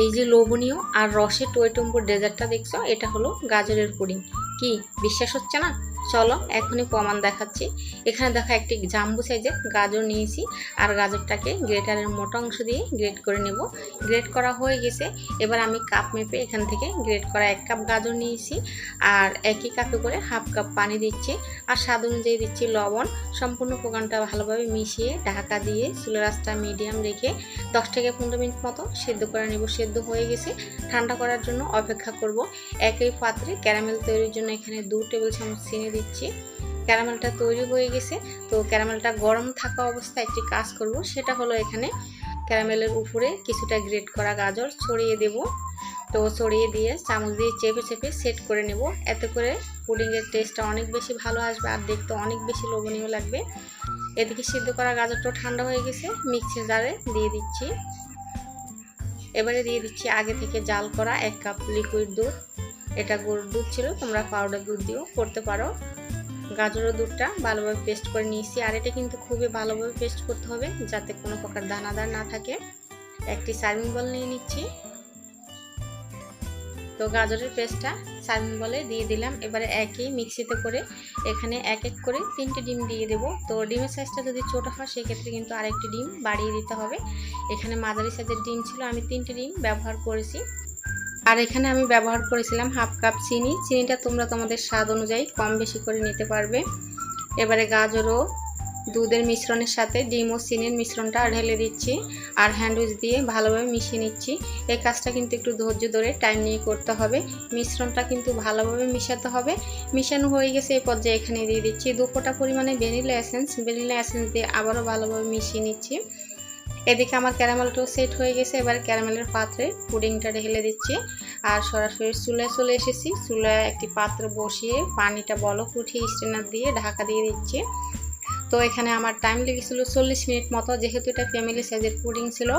এই যে লোভনীয় আর রসে টইটম্বুর ডেজার্টটা দেখছ? এটা হলো গাজরের পুডিং। কি? বিশ্বাস হচ্ছে না? চলো, এখনই প্রমাণ দেখাচ্ছি। এখানে দেখো একটি জাম্বু সাইজের গাজর নিয়েছি, আর গাজরটাকে গ্রেটারের মোটা অংশ দিয়ে গ্রেট করে নেব। গ্রেট করা হয়ে গেছে, এবার আমি কাপ মেপে এখান থেকে গ্রেট করা এক কাপ গাজর নিয়েছি, আর একই কাপে করে হাফ কাপ পানি দিচ্ছি, আর স্বাদ অনুযায়ী দিচ্ছি লবণ। সম্পূর্ণ প্রোগ্রামটা ভালোভাবে মিশিয়ে ঢাকা দিয়ে চুলের আঁচটা মিডিয়াম রেখে দশ থেকে পনেরো মিনিট মতো সেদ্ধ করে নেব। সেদ্ধ হয়ে গেছে, ঠান্ডা করার জন্য অপেক্ষা করব। একই পাত্রে ক্যারামেল তৈরির জন্য এখানে দু টেবিল চামচ চিনি দিচ্ছি। ক্যারামেলটা তৈরি হয়ে গেছে। তো ক্যারামেলটা গরম থাকা অবস্থায় একটি কাজ করব। সেটা হলো এখানে ক্যারামেলের উপরে কিছুটা গ্রেট করা গাজর ছড়িয়ে দেব। তো ছড়িয়ে দিয়ে চামচ দিয়ে চেপে চেপে সেট করে নেব। এতে করে পুডিংয়ের টেস্টটা অনেক বেশি ভালো আসবে আর দেখতে অনেক বেশি লোভনীয় লাগবে। এদিকে সিদ্ধ করা গাজরটাও ঠান্ডা হয়ে গেছে। মিক্সি জারে দিয়ে দিচ্ছি। এবারে দিয়ে দিচ্ছি আগে থেকে জাল করা এক কাপ লিকুইড দুধ। এটা গরুর দুধ ছিল, তোমরা পাউডার দুধ দিয়েও করতে পারো। গাজরের দুধটা ভালোভাবে পেস্ট করে নিয়েছি, আর এটা কিন্তু খুবই ভালোভাবে পেস্ট করতে হবে যাতে কোনো প্রকার দানাদার না থাকে। একটি সার্ভিং বল নিয়ে নিচ্ছি। তো গাজরের পেস্টটা সার্ভিং বলে দিয়ে দিলাম। এবারে একই মিক্সিতে করে এখানে এক এক করে তিনটে ডিম দিয়ে দেব। তো ডিমের সাইজটা যদি ছোটো হয়, সেক্ষেত্রে কিন্তু আরেকটি ডিম বাড়িয়ে দিতে হবে। এখানে মাঝারি সাইজের ডিম ছিল, আমি তিনটে ডিম ব্যবহার করেছি। আর এখানে আমি ব্যবহার করেছিলাম হাফ কাপ চিনি। চিনিটা তোমরা তোমাদের স্বাদ অনুযায়ী কম বেশি করে নিতে পারবে। এবারে গাজর ও দুধের মিশ্রণের সাথে, ডিম ও চিনির মিশ্রণটা ঢেলে দিচ্ছি আর হ্যান্ডউইচ দিয়ে ভালোভাবে মিশিয়ে নিচ্ছি। এই কাজটা কিন্তু একটু ধৈর্য ধরে টাইম নিয়ে করতে হবে। মিশ্রণটা কিন্তু ভালোভাবে মিশাতে হবে। মিশানো হয়ে গেছে এই পর্যায়ে এখানে দিয়ে দিচ্ছি দু ফোঁটা পরিমাণে ভ্যানিলা এসেন্স। ভ্যানিলা এসেন্স দিয়ে আবারও ভালোভাবে মিশিয়ে নিচ্ছি। এদিকে আমার ক্যারামেলটাও সেট হয়ে গেছে। এবার ক্যারামেলের পাত্রে পুডিংটা ঢেলে দিচ্ছি। আর সরাসরি চুলায় চলে এসেছি। চুলায় একটি পাত্র বসিয়ে পানিটা বলক উঠিয়ে স্টেনার দিয়ে ঢাকা দিয়ে দিচ্ছি। তো এখানে আমার টাইম লেগেছিলো চল্লিশ মিনিট মতো, যেহেতু এটা ফ্যামিলি সাইজের পুডিং ছিল,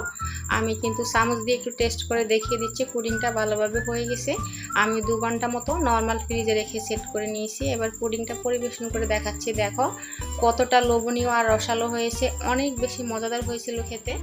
আমি কিন্তু চামচ দিয়ে একটু টেস্ট করে দেখিয়ে দিচ্ছি পুডিংটা ভালোভাবে হয়ে গেছে। আমি দু ঘণ্টা মতো নর্মাল ফ্রিজে রেখে সেট করে নিয়েছি। এবার পুডিংটা পরিবেশন করে দেখাচ্ছি। দেখো কতটা লোভনীয় আর রসালো হয়েছে, অনেক বেশি মজাদার হয়েছিল খেতে।